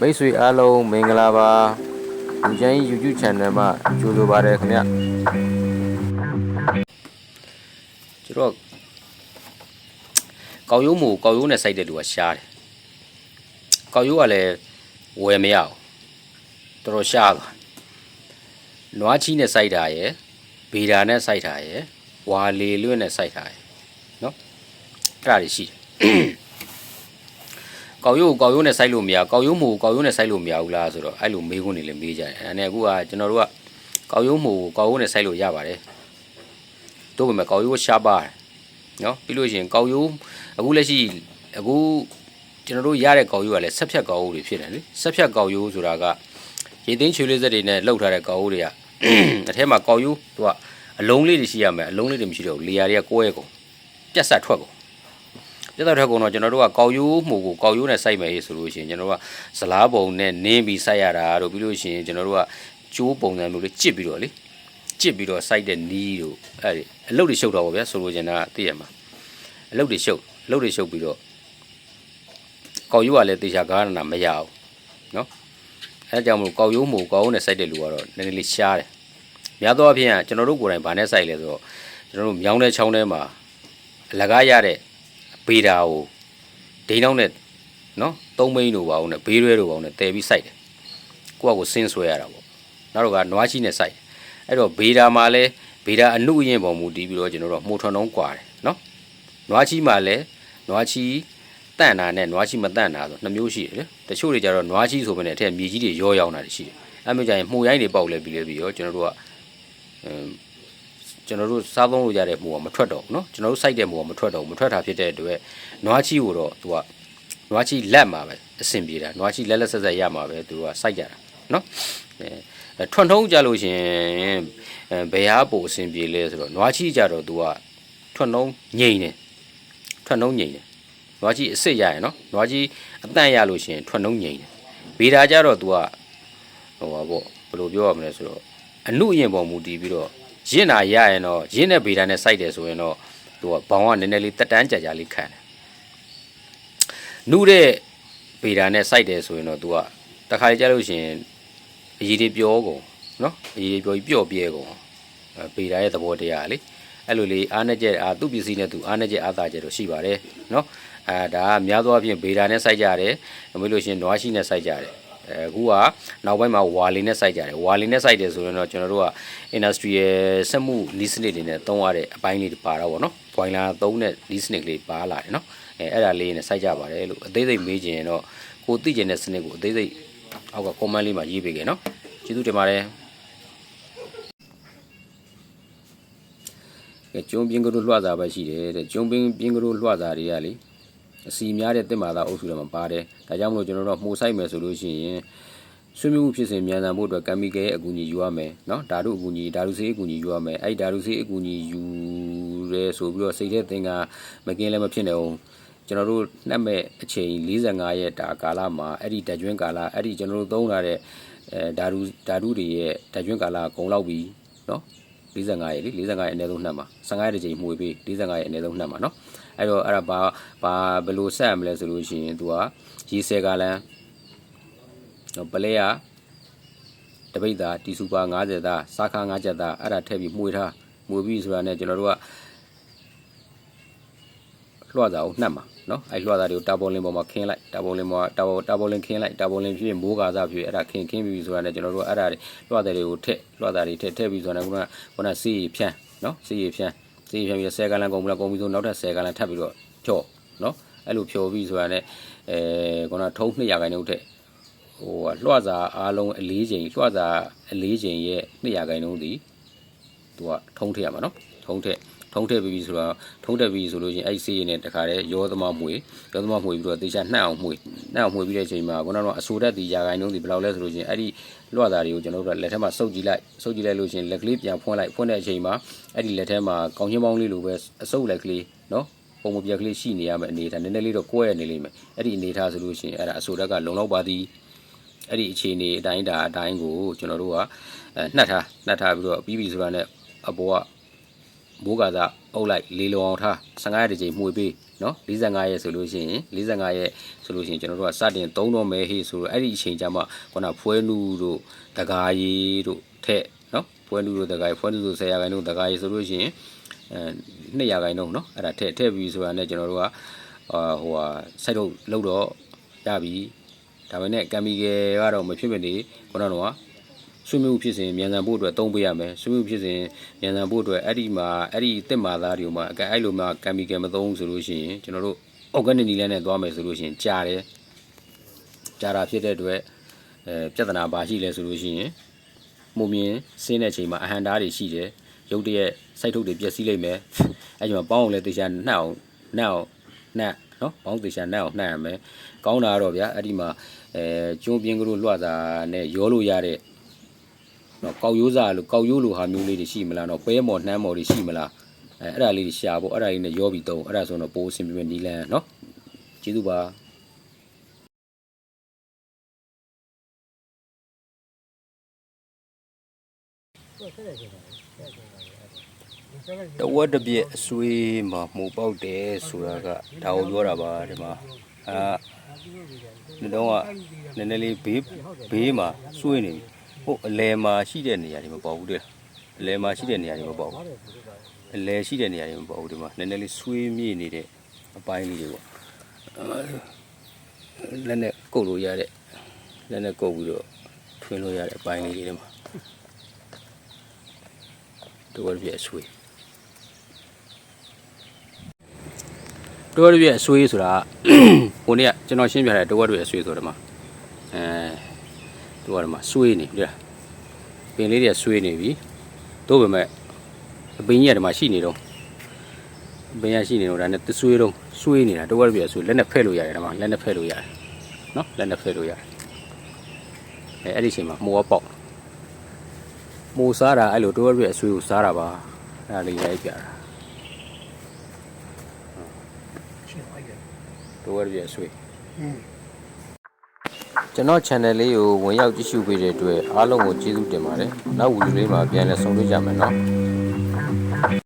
မိတ်ဆွေအားလုံးမင်္ဂလာပါလူချမ်းကြီး YouTube channel မှာကြိုဆိုပါရခင်ဗျကျွန်တော်ကောက်ရိုးမူကောက်ရိုးနဲ့စိုက်တဲ့လူကရှားတယ်ကောက်ရိုးကလည်းဝယ်မရအောင်တော်တော်ရှားပါနွားချီနဲ့စိုက်တာရယ်ဗီဒါနဲ့စိုက်တာရယ်ဝါလေလွင့်နဲ့စိုက်တာရယ်နော်အဲ့ဒါတွေရှိတယ် ကောက်ရိုးကိုကောက်ရိုးနဲ့စိုက်လို့မရကောက်ရိုးမို့ကိုကောက်ရိုးနဲ့စိုက်လို့မရဘူးလားဆိုတော့အဲ့လိုမေးခွန်းတွေလည်းမေးကြတယ်အဲ့ဒါနဲ့အခုကကျွန်တော်တို့ကကောက်ရိုးမို့ကိုကောက်ရိုးနဲ့စိုက်လို့ရပါတယ်တို့ပေမဲ့ကောက်ရိုးရှားပါတယ်နော်ပြီးလို့ရှိရင်ကောက်ရိုးအခုလက်ရှိအခုကျွန်တော်တို့ရတဲ့ကောက်ရိုးကလည်းဆက်ဖြတ်ကောက်ရိုးတွေဖြစ်တယ်လေဆက်ဖြတ်ကောက်ရိုးဆိုတာကရေသိမ်းချွေလေးစက်တွေနဲ့လှုပ်ထားတဲ့ကောက်ရိုးတွေကအထဲမှာကောက်ရိုးသူကအလုံးလေးတွေရှိရမယ်အလုံးလေးတွေမရှိတော့ဘူးလေယာတွေကကွဲကုန်ပြတ်ဆက်ထွက်ကုန် ပြတ်တော့ထွက်ကုန်တော့ကျွန်တော်တို့ကကောက်ရိုးမှုကိုကောက်ရိုးနဲ့စိုက်မယ်ဆိုလို့ရှိရင်ကျွန်တော်တို့ကဇလားပုံနဲ့နင်းပြီးစိုက်ရတာတို့ပြီးလို့ရှိရင်ကျွန်တော်တို့ကကျိုးပုံစံမျိုးလေးကြစ်ပြီးတော့လေကြစ်ပြီးတော့စိုက်တဲ့နီးတို့အဲ့ဒီအလုတ်တွေရှုပ်တော့ဗောဗျာဆိုလိုချင်တာကသိရမှာအလုတ်တွေရှုပ်အလုတ်တွေရှုပ်ပြီးတော့ကောက်ရိုးကလည်းတေချာကားနာမရဘူးเนาะအဲဒါကြောင့်မလို့ကောက်ရိုးမှုကောက်ရိုးနဲ့စိုက်တဲ့လူကတော့နည်းနည်းလေးရှားတယ်များသောအားဖြင့်ကကျွန်တော်တို့ကိုယ်တိုင်ဗာနဲ့စိုက်လဲဆိုတော့ကျွန်တော်တို့မြောင်းတဲ့ချောင်းထဲမှာအလကားရတဲ့ ဗေဒါကိုဒိန်းအောင်နဲ့နော်သုံးမိန်းတို့ပါအောင်နဲ့ဘေးရွဲတို့ပါအောင်နဲ့တည်ပြီးစိုက်တယ်ကိုကကိုစင်းဆွဲရတာပေါ့နောက်တော့ကနွားချီနဲ့စိုက်တယ်အဲ့တော့ဗေဒါမှာလဲဗေဒါအနုအရင်ပုံမူတည်ပြီးတော့ကျွန်တော်တို့မှုထွန်တုံးကွာတယ်နော်နွားချီမှာလဲနွားချီတန့်တာနဲ့နွားချီမတန့်တာဆိုနှစ်မျိုးရှိတယ်လေတချို့တွေကြတော့နွားချီဆိုပေမဲ့အထက်မြေကြီးတွေရောရောင်းတာတွေရှိတယ်အဲ့မျိုးကြရင်မှုရိုင်းတွေပေါက်လဲပြီးလဲပြီးရောကျွန်တော်တို့ကအမ် ကျွန်တော်တို့စားသုံးလို့ရတဲ့မှုကမထွက်တော့ဘူးเนาะကျွန်တော်တို့စိုက်တဲ့မှုကမထွက်တော့ဘူးမထွက်တာဖြစ်တဲ့အတွက်နွားချီကိုတော့သူကနွားချီလက်မှာပဲအဆင်ပြေတာနွားချီလက်လက်ဆက်ဆက်ရမှာပဲသူကစိုက်ကြတာเนาะအဲထွန်ထုံးကြလို့ရှရင်အဲဘယ်ဟာပိုအဆင်ပြေလဲဆိုတော့နွားချီကြတော့သူကထွန်ထုံးငိမ့်တယ်ထွန်ထုံးငိမ့်တယ်နွားချီအစ်စ်ရရင်เนาะနွားချီအတန့်ရလို့ရှရင်ထွန်ထုံးငိမ့်တယ်ဗေဒါကြတော့သူကဟိုပါပေါ့ဘယ်လိုပြောရမလဲဆိုတော့အနုအရင်ပေါ်မူတည်ပြီးတော့ ရင့်တာရရင်တော့ရင့်တဲ့ဗေဒါနဲ့စိုက်တယ်ဆိုရင်တော့သူကဘောင်ကနည်းနည်းလေးတက်တန်းကြကြလေးခံတယ်နုတဲ့ဗေဒါနဲ့စိုက်တယ်ဆိုရင်တော့သူကတခါကြလို့ရှရင်အရည်တွေပြောကုန်နော်အရည်တွေပြောပြီးပျော့ပြဲကုန်အဲဗေဒါရဲ့သဘောတရားလေအဲ့လိုလေးအားနဲ့ကျက်အာသူ့ပစ္စည်းနဲ့သူအားနဲ့ကျက်အားသာကျက်တော့ရှိပါတယ်နော်အဲဒါကများသောအားဖြင့်ဗေဒါနဲ့စိုက်ကြတယ်မလို့လို့ရှရင်နွားရှိနဲ့စိုက်ကြတယ် အဲအခုကနောက်ပိုင်းမှာဝါလီနဲ့စိုက်ကြတယ်ဝါလီနဲ့စိုက်တယ်ဆိုရင်တော့ကျွန်တော်တို့က industrial စက်မှု lease စနစ်တွေနဲ့သုံးရတဲ့အပိုင်းလေးတွေပါတော့ဗောနော် boiler သုံးတဲ့ lease စနစ်ကလေးပါလာတယ်နော်အဲအဲ့ဒါလေးနဲ့စိုက်ကြပါတယ်လို့အသေးစိတ်မေးချင်ရင်တော့ကိုသိကျင်တဲ့စနစ်ကိုအသေးစိတ်အောက်က comment လေးမှာရေးပေးခဲ့နော်ကျေးဇူးတင်ပါတယ်ကဲကျုံပြင်းကလေးလွှတ်စာပဲရှိတယ်တဲ့ကျုံပြင်းပြင်းကလေးလွှတ်စာတွေကလေ အစီများတဲ့တစ်မာသာအုပ်စုတွေမှာပါတယ်ဒါကြောင့်မလို့ကျွန်တော်တို့မှုဆိုင်မယ်ဆိုလို့ရှိရင်ဆွေးနွေးမှုဖြစ်စဉ်မြန်ဆန်ဖို့အတွက်ကမ်မီကယ်ရဲ့အကူအညီယူရမယ်เนาะဓာတုအကူအညီဓာတုဆေးအကူအညီယူရမယ်အဲ့ဒီဓာတုဆေးအကူအညီယူရဲဆိုပြီးတော့စိတ်ထဲသင်္ကမကင်းလည်းမဖြစ်နိုင်အောင်ကျွန်တော်တို့နှက်မဲ့အချိန်45ရက်တာကာလမှာအဲ့ဒီဓာတ်ကျွင်းကာလအဲ့ဒီကျွန်တော်တို့သုံးလာတဲ့အဲဓာတုဓာတုတွေရဲ့ဓာတ်ကျွင်းကာလကုံလောက်ပြီเนาะ45ရက်လေ45ရက်အနည်းဆုံးနှက်မှာ15ရက်တစ်ချိန်မှုပြီး45ရက်အနည်းဆုံးနှက်မှာเนาะ အဲ့တော့အဲ့ဒါဘာဘာဘယ်လိုဆက်ရမလဲဆိုလို့ရှိရင် तू ကရေဆယ်ကာလန်တော့ပလဲရတပိတ်သားတီစုပါ90သားစားခါ9ချက်သားအဲ့ဒါထည့်ပြီးမှုထားမှုပြီးဆိုတာနဲ့ကျွန်တော်တို့ကလွှတ်တာကိုနှက်မှာနော်အဲ့လွှတ်တာတွေကိုတာပေါ်လင်းပေါ်မှာခင်းလိုက်တာပေါ်လင်းပေါ်တာပေါ်တာပေါ်လင်းခင်းလိုက်တာပေါ်လင်းဖြစ်မိုးကာစားဖြစ်အဲ့ဒါခင်းခင်းပြီးဆိုတာနဲ့ကျွန်တော်တို့အဲ့ဒါတွေလွှတ်တာတွေကိုထည့်လွှတ်တာတွေထည့်ထည့်ပြီးဆိုတာနဲ့ခုနကခုနစီးဖြန်းနော်စီးဖြန်း စီးဖြန်းပြီး10ကလန်ကုန်ပြီလားကုန်ပြီဆိုနောက်ထပ်10ကလန်ထပ်ပြီးတော့ဖြော့နော်အဲ့လိုဖြော်ပြီးဆိုတာနဲ့အဲခုနထုံး200ခိုင်နှုန်းထက်ဟိုလွှတ်စာအားလုံးအလေးချိန်လွှတ်စာအလေးချိန်ရဲ့200ခိုင်နှုန်းဒီသူကထုံးထည့်ရမှာနော်ထုံးထည့် ထုံးထည့်ပြီးဆိုတော့ထုံးထည့်ပြီးဆိုလို့ချင်းအဲ့ဒီစေးရည်နဲ့တခါတည်းရောသမမွေရောသမမွေပြီးတော့တေချာနှက်အောင်မွေနှက်အောင်မွေပြီးတဲ့အချိန်မှာခုနကတော့အဆိုတက်ဒီရာခိုင်နှုန်းဒီဘယ်လောက်လဲဆိုလို့ချင်းအဲ့ဒီလွှတ်တာတွေကိုကျွန်တော်တို့လက်ထက်မှာစုပ်ကြည့်လိုက်စုပ်ကြည့်လိုက်လို့ချင်းလက်ကလေးပြန်ဖွင့်လိုက်ဖွင့်တဲ့အချိန်မှာအဲ့ဒီလက်ထဲမှာကောင်းချင်းပေါင်းလေးလိုပဲအစုပ်လက်ကလေးနော်ပုံမပြက်ကလေးရှိနေရမယ်အနေထားနည်းနည်းလေးတော့ကွဲရနေလိမ့်မယ်အဲ့ဒီအနေထားဆိုလို့ချင်းအဲ့ဒါအဆိုတက်ကလုံလောက်ပါသည်အဲ့ဒီအခြေအနေအတိုင်းဒါအတိုင်းကိုကျွန်တော်တို့ကအဲနှက်ထားနှက်ထားပြီးတော့ပြီးပြီဆိုတာနဲ့အပေါ်က မိုးကာသာအုပ်လိုက်လေလုံအောင်ထား15ရက်တစ်ချိန်မှုေးပေးနော်45ရက်ဆိုလို့ရှိရင်45ရက်ဆိုလို့ရှိရင်ကျွန်တော်တို့ကစတင်သုံးတော့မယ်ဟေးဆိုတော့အဲ့ဒီအချိန်ကျမှခုနဖွဲနူတို့တကားရီတို့ထက်နော်ဖွဲနူတို့တကားရီဖွဲနူတို့10ရာခိုင်နှုန်းတကားရီဆိုလို့ရှိရင်အဲ2ရာခိုင်နှုန်းနော်အဲ့ဒါထက်ထည့်ပြီးဆိုတာနဲ့ကျွန်တော်တို့ကအာဟိုဟာစိုက်တော့လောက်တော့ရပြီဒါပေမဲ့ကံမီကယ်ကတော့မဖြစ်မနေခုနကတော့ ဆွေးနွေးမှုဖြစ်စဉ်မြန်ဆန်ဖို့အတွက်သုံးပေးရမယ်ဆွေးနွေးမှုဖြစ်စဉ်မြန်ဆန်ဖို့အတွက်အဲ့ဒီမှာအဲ့ဒီတစ်မာသားတွေကိုမှအကအဲ့လိုမှကံမီကယ်မသုံးဘူးဆိုလို့ရှိရင်ကျွန်တော်တို့ organic နီလန်းနဲ့သွားမယ်ဆိုလို့ရှိရင်ကြာတယ်ကြာတာဖြစ်တဲ့အတွက်အဲပြဿနာဘာရှိလဲဆိုလို့ရှိရင်မှုမြင်ဆင်းတဲ့အချိန်မှာအဟံတားတွေရှိတယ်ရုပ်တရက်စိုက်ထုတ်တွေပျက်စီးလိမ့်မယ်အဲ့ဒီမှာပေါင်းအောင်လဲတေချာနှောက်အောင်နှောက်အောင်နှက်နော်ပေါင်းတေချာနှက်အောင်နှက်ရမယ်ကောင်းတာကတော့ဗျာအဲ့ဒီမှာအဲကျုံးပြင်းကလေးလွှတ်တာနဲ့ရောလို့ရတဲ့ နော်ကောက်ရိုးစားလို့ကောက်ရိုးလိုဟာမျိုးလေးတွေရှိမလားနော်ပဲမော်နှမ်းမော်တွေရှိမလားအဲအဲ့ဒါလေးတွေရှာဖို့အဲ့ဒါလေးနဲ့ရောပြီးတော့အဲ့ဒါဆိုတော့ပိုးအဆင်ပြေမဲ့နီလန်းနော်ကျေးဇူးပါတဝက်တစ်ပြက်အဆွေးမှာမှုပေါက်တယ်ဆိုတာကဒါကိုပြောတာပါဒီမှာအာဒီတော့ကနည်းနည်းလေးဘေးဘေးမှာဆွေးနေပြီ ဟုတ်အလဲမှာရှိတဲ့နေရာတွေမပေါ့ဘူးတဲ့အလဲမှာရှိတဲ့နေရာတွေမပေါ့ဘူးအလဲရှိတဲ့နေရာတွေမပေါ့ဘူးဒီမှာနည်းနည်းလေးဆွေးမြေ့နေတဲ့အပိုင်းလေးတွေပေါ့လက်နဲ့ကုတ်လို့ရတဲ့လက်နဲ့ကုတ်ပြီးတော့ထွင်းလို့ရတဲ့အပိုင်းလေးတွေဒီမှာတဝက်တစ်ပြက်အဆွေးတဝက်တစ်ပြည့်အဆွေးဆိုတာဟိုနေ့ကကျွန်တော်ရှင်းပြတဲ့တဝက်တစ်ပြည့်အဆွေးဆိုတော့မှာအဲ တဝက်မှာဆွေးနေပြီလားပင်လေးတွေကဆွေးနေပြီတို့ပေမဲ့အပင်ကြီးကဒီမှာရှိနေတော့အပင်ရရှိနေတော့ဒါနဲ့သဆွေးတော့ဆွေးနေတာတဝက်တစ်ပြည့်အဆွေးလက်နဲ့ဖဲ့လို့ရတယ်ဒီမှာလက်နဲ့ဖဲ့လို့ရတယ်နော်လက်နဲ့ဖဲ့လို့ရတယ်အဲအဲ့ဒီအချိန်မှာမိုးကပေါက်မိုးစားတာအဲ့လိုတဝက်တစ်ပြည့်အဆွေးကိုစားတာပါအဲ့ဒါလေးရိုက်ပြတာလိုဝက်ပြည့်ဆွေး ကျွန်တော် channel လေးကိုဝင်ရောက်ကြည့်ရှုပေးတဲ့အတွက်အားလုံးကိုကျေးဇူးတင်ပါတယ်နောက်ဗီဒီယိုလေးမှာပြန်လည်ဆုံတွေ့ကြမယ်နော်